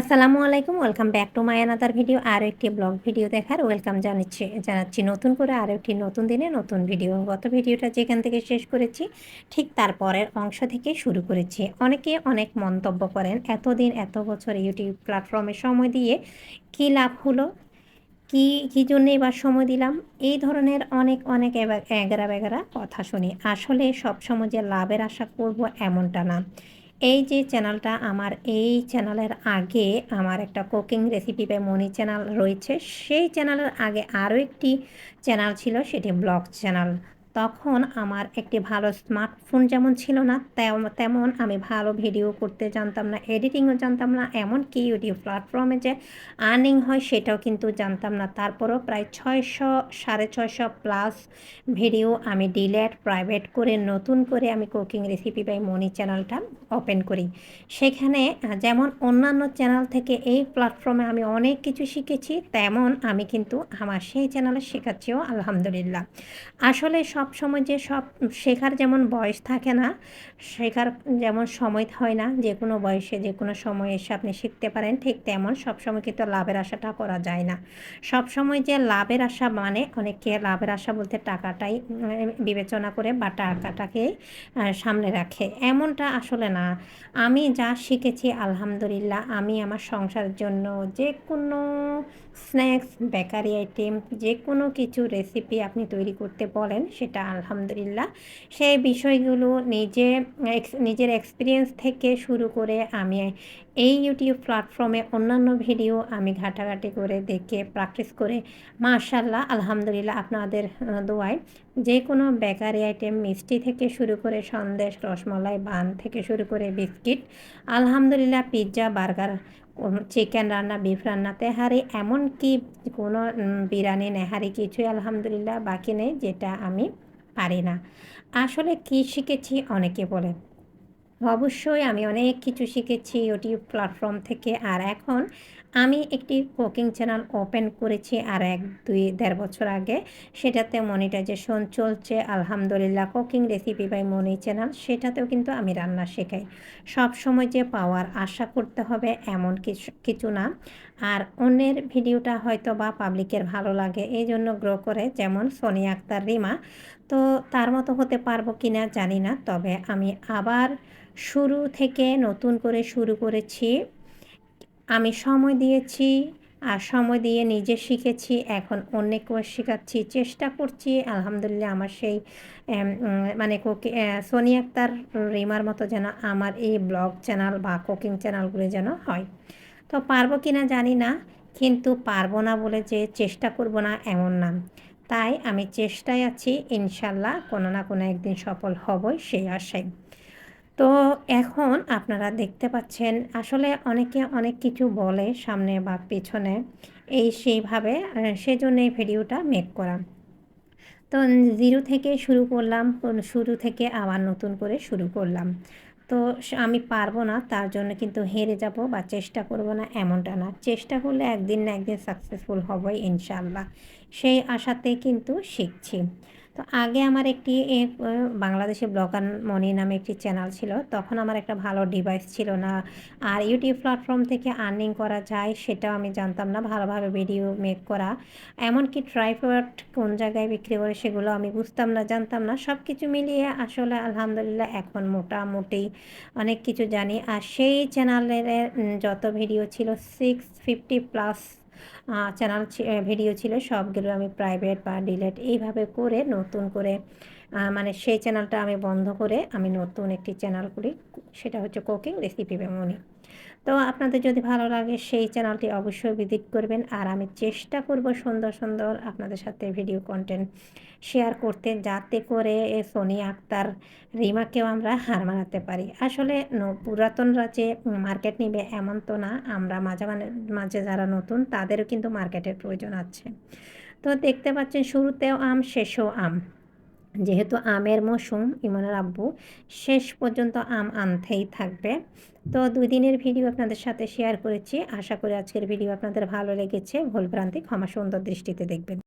আসসালামু আলাইকুম, welcome back to my another video, আরও একটি ব্লগ ভিডিও দেখার ওয়েলকাম জানাচ্ছি জানাচ্ছি নতুন করে আরও একটি নতুন দিনে নতুন ভিডিও। গত ভিডিওটা যেখান থেকে শেষ করেছি, ঠিক তারপরের অংশ থেকে শুরু করেছি। অনেকে অনেক মন্তব্য করেন, এতদিন এত বছর ইউটিউব প্ল্যাটফর্মে সময় দিয়ে কী লাভ হলো, কি, কী জন্যেই এবার সময় দিলাম, এই ধরনের অনেক অনেক এগারা বেগারা কথা শুনি। আসলে সবসময় যে লাভের আশা করব এমনটা না। এই যে চ্যানেলটা, আমার এই চ্যানেলের আগে আমার একটা কুকিং রেসিপি বা মনি চ্যানেল রয়েছে। সেই চ্যানেলের আগে আরও একটি চ্যানেল ছিল, সেটি ব্লগ চ্যানেল। তখন আমার একটি ভালো স্মার্টফোন যেমন ছিল না তেমন আমি ভালো ভিডিও করতে জানতাম না এডিটিংও জানতাম না এমন কি ইউটিউব প্ল্যাটফর্মে যে আর্নিং হয় সেটাও কিন্তু জানতাম না। তারপরও প্রায় ছয়শো, সাড়ে ছয়শো প্লাস ভিডিও আমি ডিলেট প্রাইভেট করে, নতুন করে আমি কুকিং রেসিপি বাই মনি চ্যানেলটা ওপেন করি। সেখানে যেমন অন্যান্য চ্যানেল থেকে এই প্ল্যাটফর্মে আমি অনেক কিছু শিখেছি, তেমন আমি কিন্তু আমার সেই চ্যানেলে শেখাচ্ছিও, আলহামদুলিল্লাহ। আসলে সব সব সময় যে সব শেখার যেমন বয়স থাকে না, শেখার যেমন সময় হয় না, যে কোনো বয়সে যে কোনো সময় এসে আপনি শিখতে পারেন, ঠিক তেমন সবসময় কিন্তু লাভের আশাটা করা যায় না। সব সময় যে লাভের আশা মানে অনেকে লাভের আশা বলতে টাকাটাই বিবেচনা করে বা টাকাটাকে সামনে রাখে। এমনটা আসলে না। আমি যা শিখেছি আলহামদুলিল্লাহ, আমি আমার সংসারের জন্য যে কোনো স্ন্যাক্স, বেকারি আইটেম যে কোনো কিছু রেসিপি আপনি তৈরি করতে বলেন, সেটা আলহামদুলিল্লাহ। সেই বিষয়গুলো নিজে নিজের এক্সপিরিয়েন্স থেকে শুরু করে আমি এই ইউটিউব প্ল্যাটফর্মে অন্যান্য ভিডিও আমি ঘাটাঘাটি করে দেখে প্র্যাকটিস করে মাশাল্লাহ আলহামদুলিল্লাহ আপনাদের দোয়ায় যে কোনো বেকারি আইটেম মিষ্টি থেকে শুরু করে সন্দেশ, রসমলাই, বান থেকে শুরু করে বিস্কিট, আলহামদুলিল্লাহ পিৎজা বার্গার চিকেন রান্না বিফ রান্না তেহারি এমনকি কোনো বিরিয়ানি নেহারি কিছুই আলহামদুলিল্লাহ বাকি নেই যেটা আমি পারি না। আসলে কি শিখেছি অনেকে বলে অবশ্যই আমি অনেক কিছু শিখেছি ইউটিউব প্ল্যাটফর্ম থেকে। আর এখন আমি একটি কুকিং চ্যানেল ওপেন করেছি আর এক, দুই, দেড় বছর আগে। সেটাতে মনিটাইজেশন চলছে। আলহামদুলিল্লাহ cooking recipe by Moni channel সেটাতেও কিন্তু আমি রান্না শেখাই। সব সময় যে পাওয়ার আশা করতে হবে এমন কিছু কিছু না। আর অন্যের ভিডিওটা হয়তো বা পাবলিকের ভালো লাগে এই জন্য গ্রো করে, যেমন সোনিয়া আক্তার, রিমা। তো তার মতো হতে পারব কি না জানি না, তবে আমি আবার শুরু থেকে নতুন করে শুরু করেছি। আমি সময় দিয়েছি আর সময় দিয়ে নিজে শিখেছি, এখন অন্যকেও শেখাচ্ছি, চেষ্টা করছি। আলহামদুলিল্লাহ আমার সেই মানে কুকি সোনি আক্তার রিমার মতো যেন আমার এই ব্লগ চ্যানেল বা কুকিং চ্যানেলগুলো যেন হয়। তো পারব কি না জানি না, কিন্তু পারব না বলে যে চেষ্টা করব না এমন না। তাই আমি চেষ্টায় আছি, ইনশাল্লাহ কোনো না কোনো একদিন সফল হবই সেই আশায়। তো এখন আপনারা দেখতে পাচ্ছেন আসলে অনেকে অনেক কিছু বলে সামনে বা পেছনে। এই সেইভাবে সেজন্য এই ভিডিওটা মেক করা। তো জিরো থেকে শুরু করলাম শুরু থেকে আবার নতুন করে শুরু করলাম। তো আমি পারব না, তার জন্য কিন্তু হেরে যাব বা চেষ্টা করব না এমনটা না। চেষ্টা করলে একদিন না একদিন সাকসেসফুল হবই ইনশাল্লাহ সেই আশাতে কিন্তু শিখছি। তো আগে আমার একটি বাংলাদেশে ব্লগার মনি নামে একটি চ্যানেল ছিল। তখন আমার একটা ভালো ডিভাইস ছিল না। আর ইউটিউব প্ল্যাটফর্ম থেকে আর্নিং করা যায় সেটাও আমি জানতাম না। ভালোভাবে ভিডিও মেক করা। এমনকি ট্রাইপড কোন জায়গায় বিক্রি করে সেগুলো আমি বুঝতাম না, জানতাম না। সব কিছু মিলিয়ে আসলে আলহামদুলিল্লাহ এখন মোটামুটি অনেক কিছু জানি। আর সেই চ্যানেলের যত ভিডিও ছিল six fifty plus channel video ছিল সবগুলো আমি প্রাইভেট বা ডিলেট এইভাবে করে নতুন করে মানে সেই চ্যানেলটা আমি বন্ধ করে আমি নতুন একটি চ্যানেল করি সেটা হচ্ছে কুকিং রেসিপি বেমনি। তো আপনাদের যদি ভালো লাগে সেই চ্যানেলটি অবশ্যই ভিজিট করবেন, আর আমি চেষ্টা করব সুন্দর সুন্দর আপনাদের সাথে ভিডিও কন্টেন্ট শেয়ার করতে, যাতে করে সোনি আক্তার, রিমাকেও আমরা হার মানাতে পারি। আসলে পুরাতনরা যে মার্কেট নিবে এমন তো না, আমরা মাঝে মাঝে যারা নতুন, তাদেরও কিন্তু মার্কেটের প্রয়োজন আছে। তো দেখতে পাচ্ছেন শুরুতেও আম, শেষও আম। যেহেতু আমের মৌসুম, ইমনের আব্বু, শেষ পর্যন্ত আম আনতেই থাকবে। তো দুই দিনের ভিডিও আপনাদের সাথে শেয়ার করেছি। আশা করি আজকের ভিডিও আপনাদের ভালো লেগেছে। ভুলভ্রান্তি, ক্ষমা সুন্দর দৃষ্টিতে দেখবেন।